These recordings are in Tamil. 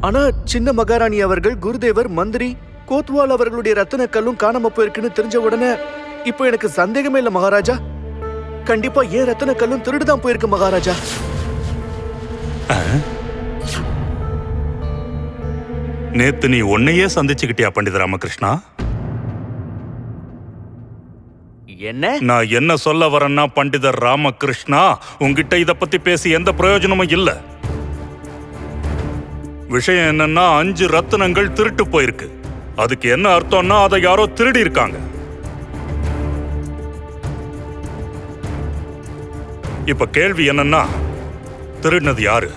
ஆனா சின்ன மகாராணி அவர்கள் குருதேவர் மந்திரி கோத்வால் அவர்களுடைய ரத்தின கல்லும் காணாம போயிருக்குன்னு தெரிஞ்ச உடனே இப்போ எனக்கு சந்தேகமே இல்ல மகாராஜா. கண்டிப்பா ஏன் ரத்தின கல்லும் திருடுதான் போயிருக்கு மகாராஜா? நேத்து நீ உன்னையே சந்திச்சுக்கிட்டியா பண்டித ராமகிருஷ்ணா? என்ன? நான் என்ன சொல்ல வரேன்னா பண்டிதர் ராமகிருஷ்ணா உன்கிட்ட இத பத்தி பேசி எந்த பிரயோஜனமும் இல்ல. விஷயம் என்னன்னா அஞ்சு ரத்தினங்கள் திருட்டு போயிருக்கு. அதுக்கு என்ன அர்த்தம்னா அதை யாரோ திருடி இருக்காங்க இப்ப கேள்வி என்னன்னா திருடினது யாரு?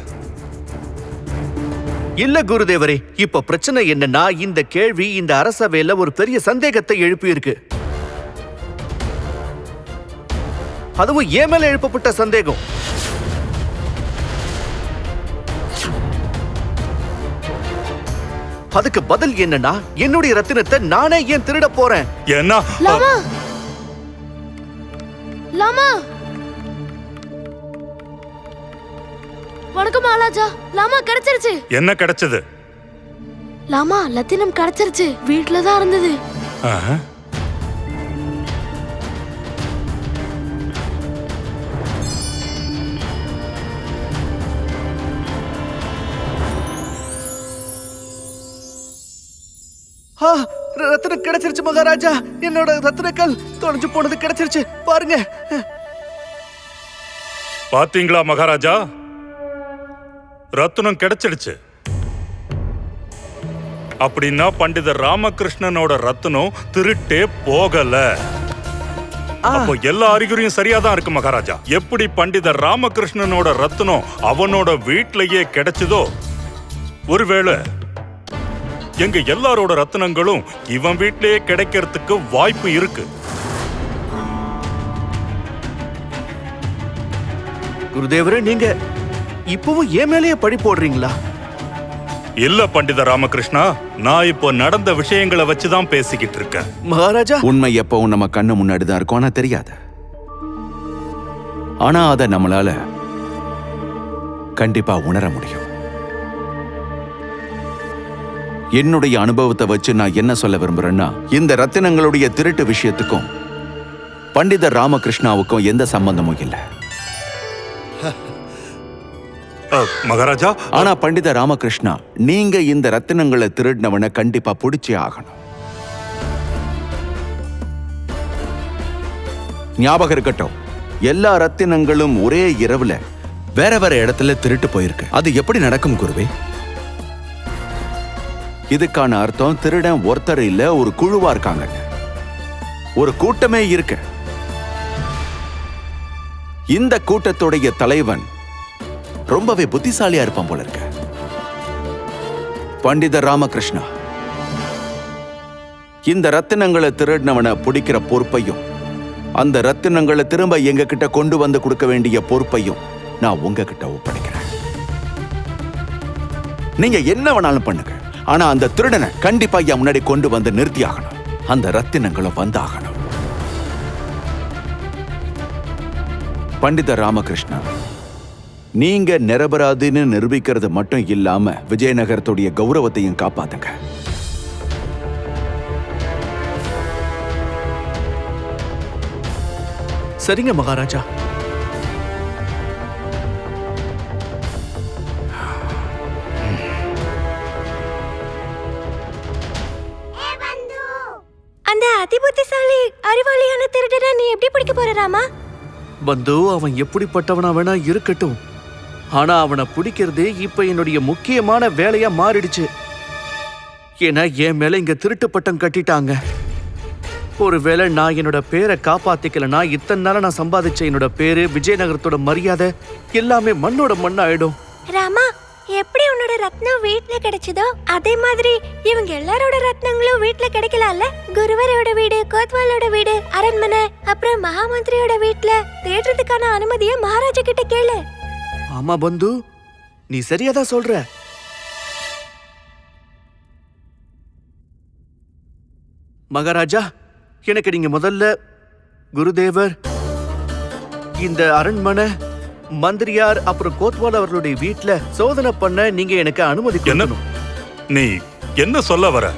இல்ல குருதேவரே இப்ப பிரச்சனை என்னன்னா இந்த கேள்வி இந்த அரசவையில ஒரு பெரிய சந்தேகத்தை எழுப்பியிருக்கு. அதுவும் ஏன் மேல எழுப்பப்பட்ட சந்தேகம்? அதுக்கு பதில் என்னன்னா என்னுடைய ரத்தினத்தை நானே ஏன் திருட போறேன்? ஏன்னா லாமா! லாமா! வணக்கம் மகாராஜா லாமா கிடைச்சிருச்சு. என்ன கிடைச்சது? லாமா லத்தினம் கிடைச்சிருச்சு. வீட்ல தான் இருந்தது. ரத்தினம் கிடைச்சிருச்சு மகாராஜா. என்னோட ரத்தினக்கல் தொலைஞ்சு போனது கிடைச்சிருச்சு. பாருங்க. பாத்தீங்களா மகாராஜா? ரத்னம் கிடைச்சிடுச்சு. அப்படின்னா பண்டிதர் ராமகிருஷ்ணனோட ரத்னம் திருட்டே போகல. அப்போ எல்லா அறிகுறியும் சரியாதான் இருக்கு மகாராஜா. எப்படி பண்டிதர் ராமகிருஷ்ணனோட ரத்னம் அவனோட வீட்லயே கிடைச்சதோ? ஒருவேளை எங்க எல்லாரோட ரத்னங்களும் இவன் வீட்லயே கிடைக்கிறதுக்கு வாய்ப்பு இருக்கு. குருதேவரே நீங்க இப்பவும் ஏன் மேலேயே பழி போடுறீங்களா? இல்ல பண்டித ராமகிருஷ்ணா. நான் இப்போ நடந்த விஷயங்களை வச்சுதான் பேசிக்கிட்டு இருக்கேன். மகாராஜா! உண்மை எப்பவும் நம்ம கண்ணு முன்னாடி தான் இருக்கும் ஆனா தெரியாது. ஆனா அதை நம்மளால கண்டிப்பா உணர முடியும். என்னுடைய அனுபவத்தை வச்சு நான் என்ன சொல்ல விரும்புறேன்னா இந்த ரத்தினங்களுடைய திருட்டு விஷயத்துக்கும் பண்டிதர் ராமகிருஷ்ணாவுக்கும் எந்த சம்பந்தமும் இல்லை. மகாராஜா? ஆனா பண்டித ராமகிருஷ்ணா நீங்க இந்த ரத்தினங்களை திருடினவனை கண்டிப்பா பிடிச்சே ஆகணும். ஞாபகம் இருக்கட்டும் எல்லா ரத்தினங்களும் ஒரே இரவுல வேற வேற இடத்துல திருட்டு போயிருக்கு. அது எப்படி நடக்கும் குருவே? இதுக்கான அர்த்தம் திருடன் ஒருத்தர் இல்ல ஒரு குழுவா இருக்காங்க. ஒரு கூட்டமே இருக்கு. இந்த கூட்டத்துடைய தலைவன் ரொம்பவே புத்திசாலியா இருப்பான் போல இருக்க. பண்டித ராமகிருஷ்ணா இந்த ரத்தினங்களை திருடினவனை பிடிக்கிற பொறுப்பையும் அந்த ரத்தினங்களை திரும்ப எங்க கிட்ட கொண்டு வந்து கொடுக்க வேண்டிய பொறுப்பையும் நான் உங்ககிட்ட ஒப்படைக்கிறேன். நீங்க என்ன வேணாலும் பண்ணுங்க. ஆனா அந்த திருடனை கண்டிப்பா என் முன்னாடி கொண்டு வந்து நிறுத்தி ஆகணும் அந்த ரத்தினங்களும் வந்தாகணும். பண்டித ராமகிருஷ்ணா நீங்க நிரபராதின்னு நிரூபிக்கிறது மட்டும் இல்லாம விஜயநகரத்துடைய கௌரவத்தையும் காப்பாத்துங்க. சரிங்க மகாராஜா. வந்து அவன் எப்படிப்பட்டவனா வேணா இருக்கட்டும். ஆனா அவனை பிடிக்கிறதே இப்ப என்னுடைய முக்கியமான வேலையா மாறிடுச்சு. ஏன்னா என் மேல இங்க திருட்டு பட்டம் கட்டிட்டாங்க. ஒருவேளை நான் என்னோட பேரை காப்பாத்திக்கலனா இத்தனை நாள நான் சம்பாதிச்ச என்னோட பேரு விஜயநகரத்தோட மரியாதை எல்லாமே மண்ணோட மண்ணாயிடும். ராமா எப்படி உன்னோட ரத்னம் வீட்ல கிடைச்சதோ அதே மாதிரி இவங்க எல்லாரோட ரத்னங்களும் வீட்ல கிடைக்கலாம்ல? குருவரோட வீடு கோத்வாலோட வீடு அரண்மனை அப்புறம் மகாமந்திரியோட வீட்ல தேடுறதுக்கான அனுமதியை மகாராஜா கிட்ட கேளு. ஆமா பந்து நீ சரியாதான் சொல்ற. மகாராஜா எனக்கு நீங்க முதல்ல குருதேவர் இந்த அரண்மனை மந்திரியார் அப்புறம் கோத்வால் அவர்களுடைய வீட்ல சோதனை பண்ண நீங்க எனக்கு அனுமதி என்ன? கொடுக்கணும். நீ என்ன சொல்ல வர?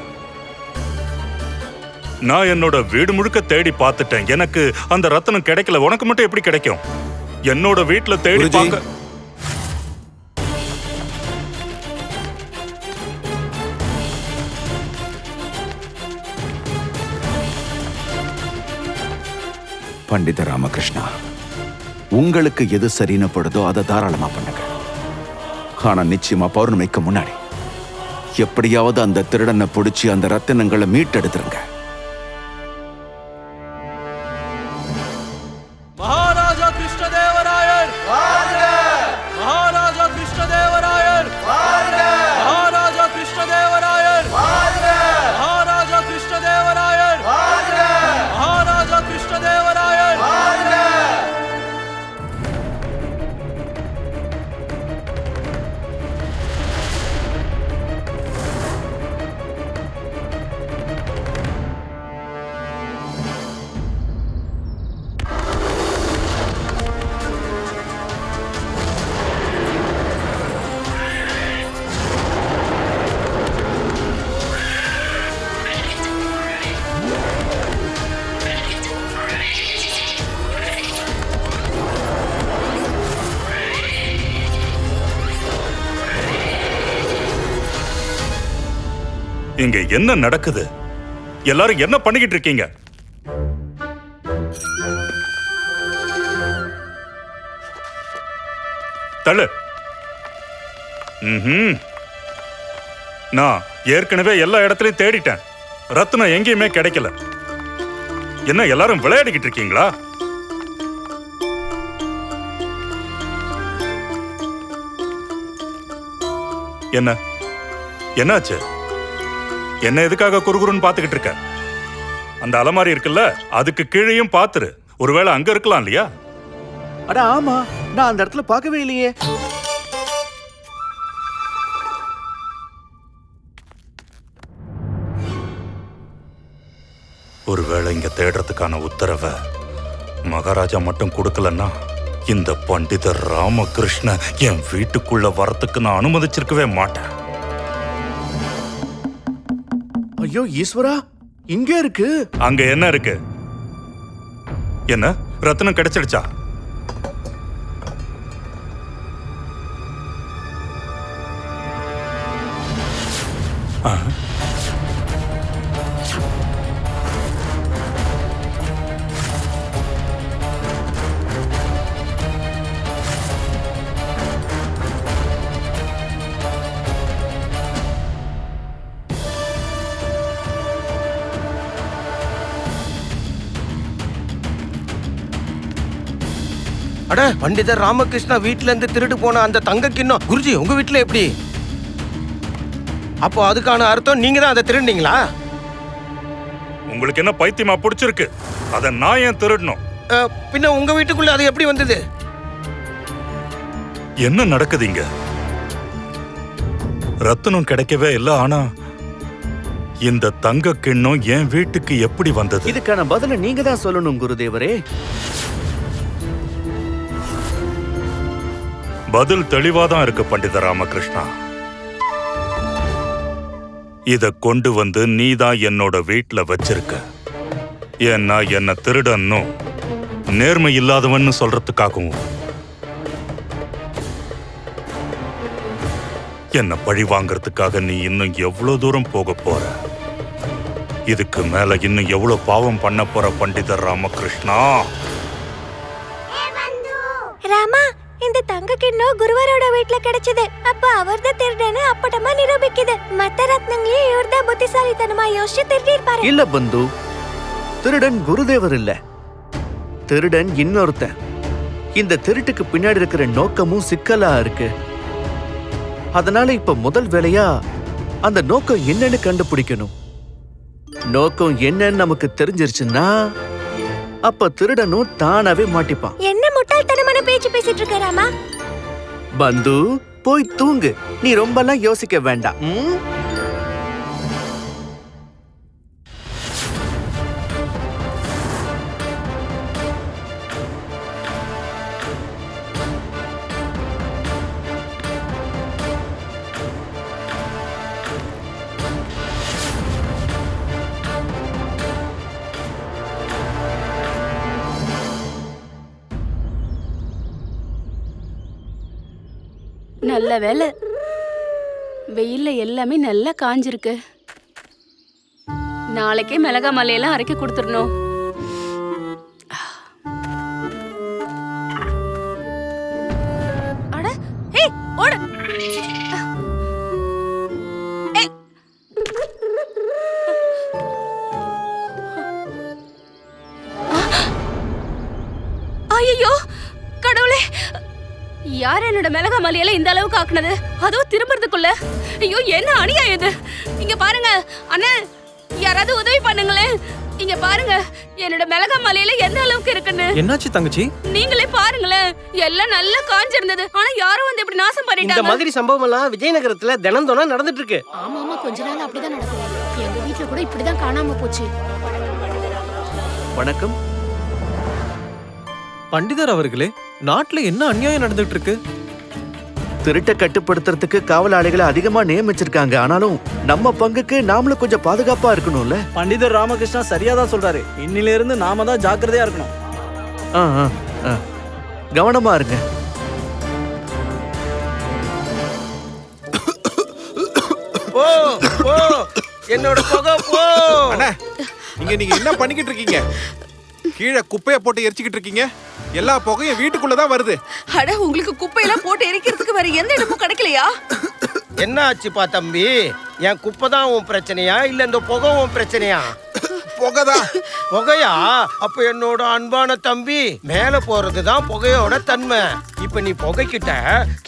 நான் என்னோட வீடு முழுக்க தேடி பார்த்துட்டேன். எனக்கு அந்த ரத்தனம் கிடைக்கல. உனக்கு மட்டும் எப்படி கிடைக்கும்? என்னோட வீட்ல தேடி குருஜி. பார்க்க பண்டித ராமகிருஷ்ணா. உங்களுக்கு எது சரின்னு படுதோ அதை தாராளமாக பண்ணுங்க. ஆனால் நிச்சயமாக பௌர்ணமிக்கு முன்னாடி எப்படியாவது அந்த திருடனை பிடிச்சி அந்த ரத்தினங்களை மீட்டெடுத்துருங்க. இங்க என்ன நடக்குது? எல்லாரும் என்ன பண்ணிக்கிட்டு இருக்கீங்க? தள்ளு. நான் ஏற்கனவே எல்லா இடத்துலயும் தேடிட்டேன். ரத்னம் எங்கேயுமே கிடைக்கல. என்ன எல்லாரும் விளையாடிக்கிட்டு இருக்கீங்களா? என்ன? என்னாச்சு? என்ன எதுக்காக குறுகுறுன்னு பாத்துக்கிட்டு இருக்க? அந்த அலமாரி இருக்குல்ல அதுக்கு கீழேயும் பாத்துரு. ஒருவேளை அங்க இருக்கலாம் இல்லையா? அட ஆமா. நான் அந்த இடத்துல பார்க்கவே இல்லையே. ஒருவேளை இங்க தேடுறதுக்கான உத்தரவை மகாராஜா மட்டும் கொடுக்கலன்னா இந்த பண்டிதர் ராமகிருஷ்ண என் வீட்டுக்குள்ள வரத்துக்கு நான் அனுமதிச்சிருக்கவே மாட்டேன். ஐயோ ஈஸ்வரா இங்க இருக்கு. அங்க என்ன இருக்கு? என்ன? ரத்னம் கிடைச்சிடுச்சா? ஆ. அட பண்டிதர் ராமகிருஷ்ணா வீட்ல இருந்து திருடு போன அந்த தங்க கிண்ணம். குருஜி உங்க வீட்ல எப்படி? அப்போ அதுக்கான அர்த்தம் நீங்க தான் அதை திருடுனீங்களா? உங்களுக்கு என்ன பைத்தியமா பிடிச்சிருக்கு? அதை நான் ஏன் திருடணும்? பின்ன உங்க வீட்டுக்குள்ள அது எப்படி வந்தது? என்ன நடக்குது இங்க? ரத்தனம் கிடைக்கவே இல்ல ஆனா இந்த தங்க கிண்ணம் என் வீட்டுக்கு எப்படி வந்தது? இதுக்கான பதில நீங்க தான் சொல்லணும் குருதேவரே. பதில் தெளிவாதான் இருக்கு பண்டித ராமகிருஷ்ணா. இத கொண்டு வந்து நீ தான் என்னோட வீட்ல வச்சிருக்க. ஏன்னா என்ன திருடன்னும் நேர்மை இல்லாதவன்னு சொல்றதுக்காகவும். என்ன பழி வாங்கறதுக்காக நீ இன்னும் எவ்வளவு தூரம் போக போற? இதுக்கு மேல இன்னும் எவ்வளவு பாவம் பண்ண போற பண்டிதர் ராமகிருஷ்ணா? ராமா இந்த தங்க கிண்ணம் குருவரோட வீட்ல கிடைச்சது. அப்ப அவர்தான் திருடன்னு அப்பட்டமா நிரூபிக்குது. மத்த ரத்னங்களையும் இவர்தான் புத்திசாலித்தனமா யோசிச்சு திருடிருப்பாரு இல்ல பந்து. திருடன் குருதேவர் இல்ல. திருடன் இன்னொருத்தன். இந்த திருட்டுக்கு பின்னாடி இருக்கிற நோக்கமும் சிக்கலா இருக்கு. அதனால இப்ப முதல் வேலையா அந்த நோக்கம் என்னன்னு கண்டுபிடிக்கணும். நோக்கம் என்னன்னு நமக்கு தெரிஞ்சிருச்சுன்னா அப்ப திருடனும் தானாவே மாட்டிப்பான். என்ன பேச்சு பேசிட்டு இருக்க ராமா? பந்து போய் தூங்கு. நீ ரொம்பலாம் யோசிக்க வேண்டாம். நல்ல வேலை. வெயில்ல எல்லாமே நல்லா காஞ்சிருக்கு. நாளைக்கே மிளகா மலையெல்லாம் அரைக்க கொடுத்துடணும். மலையில இந்த அளவுக்கு ஆக்குனது? அதுவும் திரும்புறதுக்குள்ள. ஐயோ என்ன அநியாயம் இது? இங்க பாருங்க அண்ணா யாராவது உதவி பண்ணுங்களேன். இங்க பாருங்க என்னோட மிளகா மலையில எந்த அளவுக்கு இருக்குன்னு. என்னாச்சு தங்கச்சி? நீங்களே பாருங்களேன் எல்லாம் நல்லா காஞ்சிருந்தது. ஆனா யாரும் வந்து இப்படி நாசம் இந்த பண்ணிட்டாங்க மாதிரி சம்பவம் எல்லாம் விஜயநகரத்துல தினந்தோனா நடந்துட்டு இருக்கு ஆமா ஆமா கொஞ்ச நாள் அப்படிதான் நடக்கும். எங்க வீட்ல கூட இப்படிதான் காணாம போச்சு. வணக்கம். பண்டிதர் அவர்களே நாட்டுல என்ன அநியாயம் நடந்துட்டு இருக்கு? திருட்டை கட்டுப்படுத்துறதுக்கு காவலாளிகளை அதிகமா நியமிச்சிருக்காங்க. ஆனாலும் நம்ம பங்குக்கு நாமளும் கொஞ்சம் பாதுகாப்பா இருக்கணும்ல? பண்டிதர் ராமகிருஷ்ணா சரியா தான் சொல்றாரு. இன்னில இருந்து நாம தான் ஜாக்கிரதையா இருக்கணும். ஆ, ஆ, ஆ. கவனமா இருங்க. போ போ. என்னோட புகை போ. அண்ணா இங்க நீங்க என்ன பண்ணிக்கிட்டு இருக்கீங்க? கீழே குப்பைய போட்டு எரிச்சுக்கிட்டு இருக்கீங்க? எல்லா புகையும் வீட்டுக்குள்ள தான் வருது. அட உங்களுக்கு குப்பையெல்லாம் போட்டு எரிக்கிறதுக்கு வேற எந்த இடமும் கிடைக்கலையா? என்ன ஆச்சுப்பா தம்பி? என் குப்பை தான் உன் பிரச்சனையா? இல்ல இந்த புகை உன் பிரச்சனையா? புகைதான் புகையா? அப்ப என்னோட அன்பான தம்பி மேல போறதுதான் புகையோட தன்மை. இப்ப நீ புகைக்கிட்ட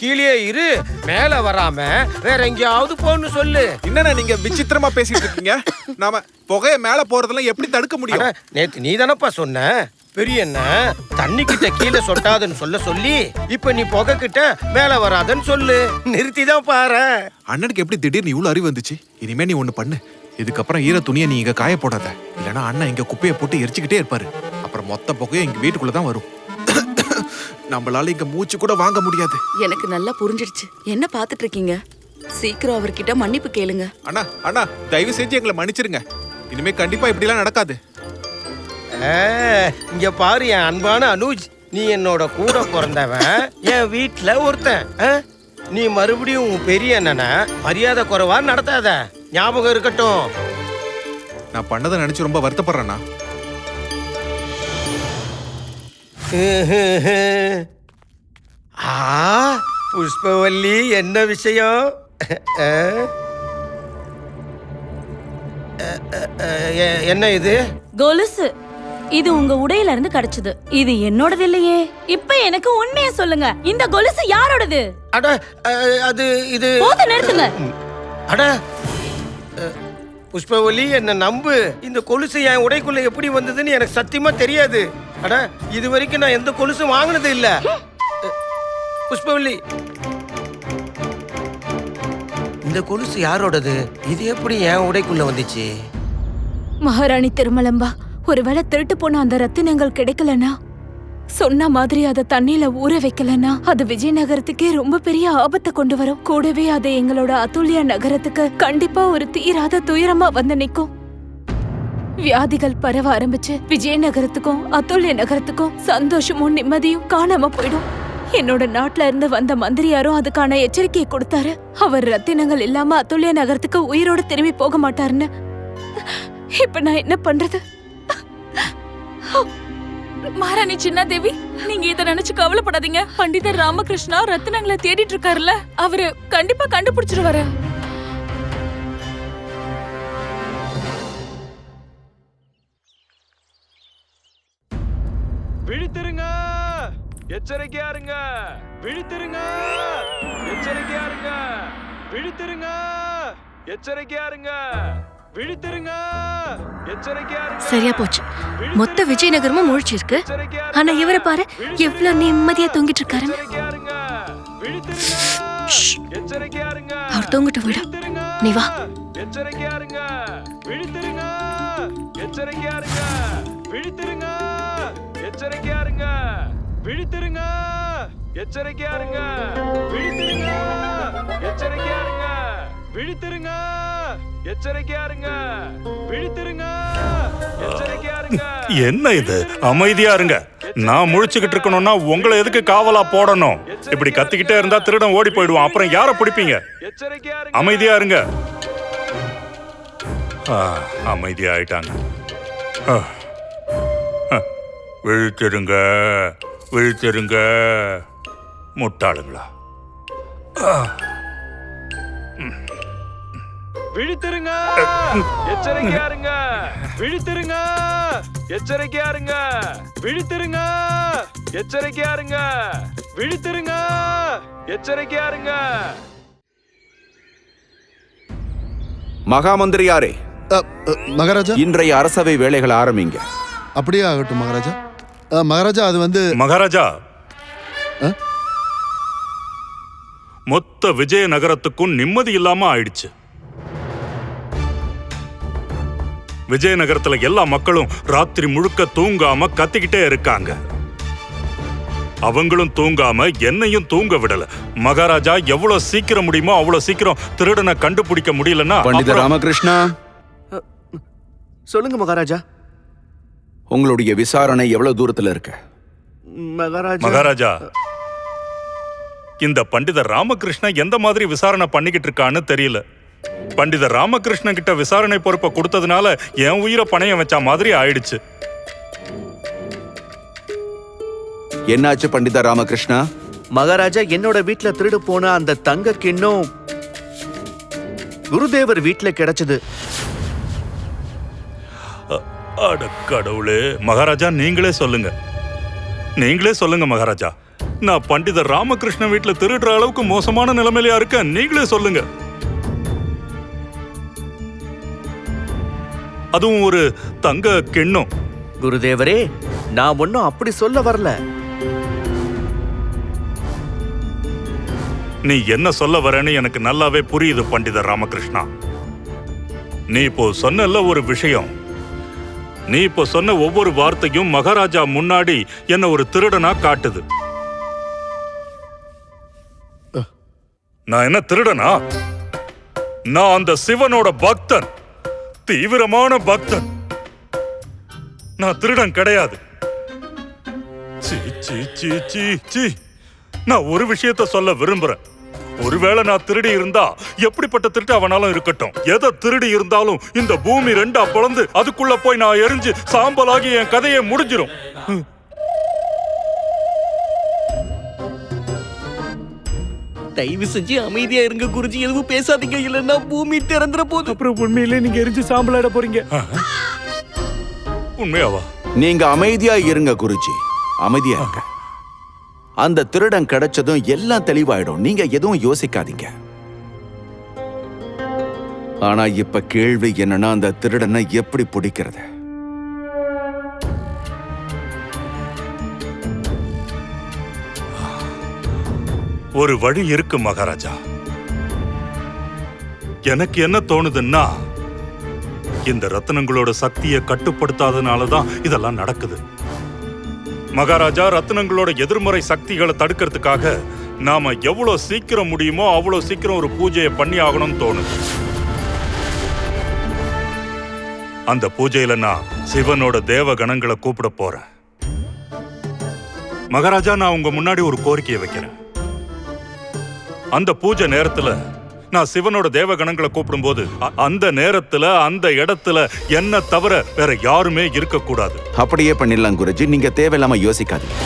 கீழே இரு மேல வராம வேற எங்கேயாவது போன்னு சொல்லு. என்னண்ணா நீங்க விசித்திரமா பேசிட்டு இருக்கீங்க? நாம புகைய மேல போறதெல்லாம் எப்படி தடுக்க முடியும்? நேத்து நீ தானப்பா சொன்ன? பெரிய என்ன தண்ணி கிட்ட கீழே சொட்டாதுன்னு சொல்ல சொல்லி இப்ப நீ புகை கிட்ட மேல வராதன்னு சொல்லு. நிறுத்தி தான் பாரு அண்ணனுக்கு எப்படி திடீர்னு இவ்வளவு அறிவு வந்துச்சு? இனிமே நீ ஒண்ணு பண்ணு. இதுக்கப்புறம் ஈர துணியை நீ இங்க காய போடாத. இல்லைன்னா அண்ணன் இங்க குப்பையை போட்டு எரிச்சுக்கிட்டே இருப்பாரு. அப்புறம் மொத்த புகையும் இங்க வீட்டுக்குள்ள தான் வரும். நம்மளால இங்க மூச்சு கூட வாங்க முடியாது. எனக்கு நல்லா புரிஞ்சிடுச்சு. என்ன பாத்துட்டு இருக்கீங்க? சீக்கிரம் அவர்கிட்ட மன்னிப்பு கேளுங்க. அண்ணா அண்ணா தயவு செஞ்சு எங்களை மன்னிச்சிருங்க. இனிமே கண்டிப்பா இப்படிலாம் நடக்காது. இங்க பாரு என் அன்பான அனுஜ். நீ என்னோட கூட பிறந்தவன் என் வீட்ல ஒருத்தன் ஆ? நீ மறுபடியும் உன் பெரிய அண்ணனை மரியாதை குறைவா நடத்தாத. ஞாபகம் இருக்கட்டும். நான் பண்ணதை நினைச்சு ரொம்ப வருத்தப்படுறேண்ணா. ஆ புஷ்பவல்லி என்ன விஷயம்? என்ன இது? கொலுசு. இது உங்க உடையில இருந்து கிடைச்சது. இது என்னோடது இல்லையே. இப்ப எனக்கு உண்மையை சொல்லுங்க. இந்த கொலுசு யாரோடது? அட அது இது போத நிறுத்துங்க. அட அ, புஷ்பவல்லி என்ன நம்பு. இந்த கொலுசு என் உடைக்குள்ள எப்படி வந்ததுன்னு எனக்கு சத்தியமா தெரியாது. அட இது வரைக்கும் நான் எந்த கொலுசும் வாங்கினது இல்ல. புஷ்பவல்லி. இந்த கொலுசு யாரோடது? இது எப்படி என் உடைக்குள்ள வந்துச்சு? மகாராணி திருமலம்பா ஒருவேளை திருட்டு போன அந்த ரத்தினங்கள் கிடைக்கலனா? சொன்ன மாதிரி அதை தண்ணியில ஊற வைக்கலனா? அது விஜயநகரத்துக்கே ரொம்ப பெரிய ஆபத்தை கொண்டு வரும். கூடவே அது எங்களோட அதுல்யா நகரத்துக்கு கண்டிப்பா ஒரு தீராத துயரமா வந்து நிக்கும் வியாதிகள் பரவ ஆரம்பிச்சு விஜயநகரத்துக்கும் அதுல்ய நகரத்துக்கும் சந்தோஷமும் நிம்மதியும் காணாம போயிடும். என்னோட நாட்டுல இருந்து வந்த மந்திரியாரும் அதுக்கான எச்சரிக்கையை கொடுத்தாரு. அவர் ரத்தினங்கள் இல்லாம அத்துல்ய நகரத்துக்கு உயிரோட திரும்பி போக மாட்டாருன்னு. இப்ப நான் என்ன பண்றது? மகாராணி சின்ன தேவி நீங்க இத நினைச்சு கவலைப்படாதீங்க. பண்டிதர் ராமகிருஷ்ணா ரத்தினங்களை தேடிட்டு இருக்காருல்ல அவரு கண்டிப்பா கண்டுபிடிச்சிருவாரு. விழித்திருங்க. எச்சரிக்கையா இருங்க. விழித்திருங்க. எச்சரிக்கையா இருங்க. விழித்திருங்க. எச்சரிக்கையா இருங்க. சரியா போச்சு. மொத்த விஜயநகரமும் முழிச்சிருக்கு. ஆனா இவரை பாரு எவ்வளவு நிம்மதியா தூங்கிட்டு இருங்க. அவர் தூங்கிட்டு விடு. நீ வா. விழித்திருங்க. எச்சரிக்கையா இருங்க. விழித்திருங்க. எச்சரிக்கையா இருங்க. விழித்திருங்க. எச்சரிக்கையா இருங்க விழித்திருங்க. எச்சரிக்கையா இருங்க என்ன இது? அமைதியா இருங்க. நான் முழிச்சுக்கிட்டு இருக்கணும்னா உங்களை எதுக்கு காவலா போடணும்? இப்படி கத்திக்கிட்டே இருந்தா திருடன் ஓடி போயிடுவான். அப்புறம் யார பிடிப்பீங்க? எச்சரிக்கையா இருங்க அமைதியா இருங்க. ஆ, அமைதியா ஆயிட்டாங்க. ஆ. ஆ. விழித்திருங்க. விழித்திருங்க. முட்டாளுங்களா? ஆ. விழித்திருங்க. எச்சரிக்கையா இருங்க விழித்திருங்க. எச்சரிக்கையா இருங்க விழித்திருங்க. எச்சரிக்கையா இருங்க விழித்திருங்க எச்சரிக்கையா இருங்க மகாமந்திரியாரே மகாராஜா? இன்றைய அரசவை வேலைகளை ஆரம்பிங்க. அப்படியே ஆகட்டும் மகாராஜா. மகாராஜா அது வந்து மகாராஜா! ஆ? மொத்த விஜய நகரத்துக்கும் நிம்மதி இல்லாம ஆயிடுச்சு. விஜயநகரத்துல எல்லா மக்களும் ராத்திரி முழுக்க தூங்காம கத்திக்கிட்டே இருக்காங்க. அவங்களும் தூங்காம என்னையும் தூங்க விடல. மகாராஜா எவ்வளவு சீக்கிரம் முடியுமோ அவ்வளவு சீக்கிரம் திருடனை கண்டுபிடிக்க முடியலன்னா பண்டித ராமகிருஷ்ணா? சொல்லுங்க மகாராஜா. உங்களுடைய விசாரணை எவ்வளவு தூரத்துல இருக்கு? மகாராஜா மகாராஜா இந்த பண்டிதர் ராமகிருஷ்ணன் எந்த மாதிரி விசாரணை பண்ணிக்கிட்டு இருக்கான்னு தெரியல. பண்டிதர் ராமகிருஷ்ணன் கிட்ட விசாரணை பொறுப்பை கொடுத்ததுனால என் உயிரை பணையம் வச்ச மாதிரி ஆயிடுச்சு. என்னாச்சு பண்டித ராமகிருஷ்ணா? மகாராஜா என்னோட வீட்ல திருடு போன அந்த தங்க கிண்ணம் குருதேவர் வீட்ல கிடைச்சது. அட கடவுளே மகாராஜா நீங்களே சொல்லுங்க. நீங்களே சொல்லுங்க மகாராஜா. நான் பண்டிதர் ராமகிருஷ்ணன் வீட்டுல திருடுற அளவுக்கு மோசமான நிலைமையிலயா இருக்கேன் நீங்களே சொல்லுங்க. அதுவும் ஒரு தங்க கிண்ணம். குருதேவரே நான் ஒன்னும் அப்படி சொல்ல வரல. நீ என்ன சொல்ல வரேன்னு எனக்கு நல்லாவே புரியுது பண்டிதர் ராமகிருஷ்ணா. நீ இப்போ சொன்னல ஒரு விஷயம். நீ இப்போ சொன்ன ஒவ்வொரு வார்த்தையும் மகாராஜா முன்னாடி என்ன ஒரு திருடனா காட்டுது. நான் என்ன திருடனா? நான் அந்த சிவனோட பக்தன். தீவிரமான பக்தன். நான் திருடன் கிடையாது. சீ சீ நான் ஒரு விஷயத்த சொல்ல விரும்புறேன். ஒருவேளை நான் திருடி இருந்தா எப்படிப்பட்ட திருட்டு அவனாலும் இருக்கட்டும். எதை திருடி இருந்தாலும் இந்த பூமி ரெண்டா பிளந்து அதுக்குள்ள போய் நான் எரிஞ்சு சாம்பலாகி என் கதையை முடிஞ்சிடும் தயவு செஞ்சு அமைதியா இருங்க குருஜி. எதுவும் பேசாதீங்க. இல்லைன்னா பூமி திறந்துற போது அப்புறம் உண்மையிலே நீங்க எரிஞ்சு சாம்பலாட போறீங்க. உண்மையாவா? நீங்க அமைதியா இருங்க குருஜி. அமைதியா இருங்க. அந்த திருடன் கிடைச்சதும் எல்லாம் தெளிவாயிடும். நீங்க எதுவும் யோசிக்காதீங்க. ஆனா இப்ப கேள்வி என்னன்னா அந்த திருடனை எப்படி பிடிக்கிறது? ஒரு வழி இருக்கு மகாராஜா. எனக்கு என்ன தோணுதுன்னா இந்த ரத்தனங்களோட சக்தியை கட்டுப்படுத்தாதனால தான் இதெல்லாம் நடக்குது. மகாராஜா ரத்னங்களோட எதிர்மறை சக்திகளை தடுக்கிறதுக்காக நாம எவ்வளவு சீக்கிரம் முடியுமோ அவ்வளவு சீக்கிரம் ஒரு பூஜையை பண்ணி ஆகணும்னு தோணுது. அந்த பூஜையில நான் சிவனோட தேவ கணங்களை கூப்பிட போறேன். மகாராஜா நான் உங்க முன்னாடி ஒரு கோரிக்கையை வைக்கிறேன். அந்த பூஜை நேரத்துல நான் சிவனோட தேவ கணங்களை கூப்பிடும்போது அ- அந்த நேரத்துல அந்த இடத்துல என்ன தவிர வேற யாருமே இருக்கக்கூடாது. அப்படியே பண்ணிடலாம் குருஜி. நீங்க தேவையில்லாம யோசிக்காதீங்க.